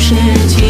世界。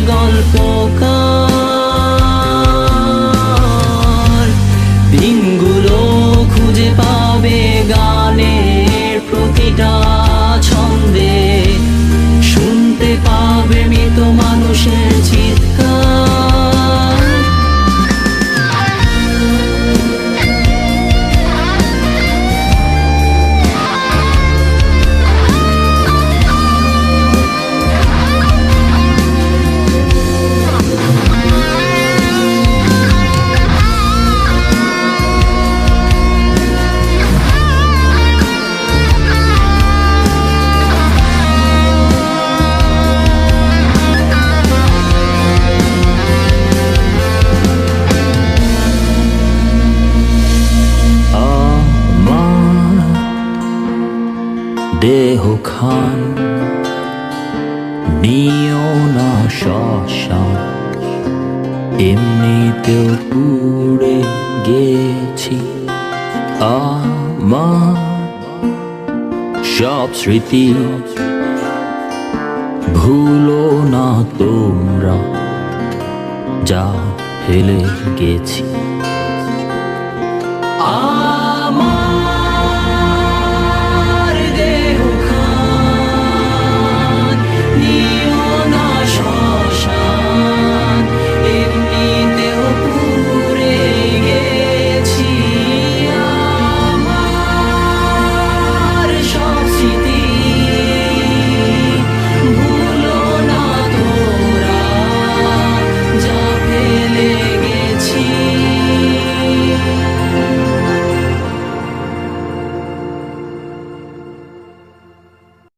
gone. দেহ খান, নিও না শ্মশান এমনিতেও পুড়ে গেছি। আমার সব স্মৃতি ভুলো না তোমরা, যা ফেলে গেছি।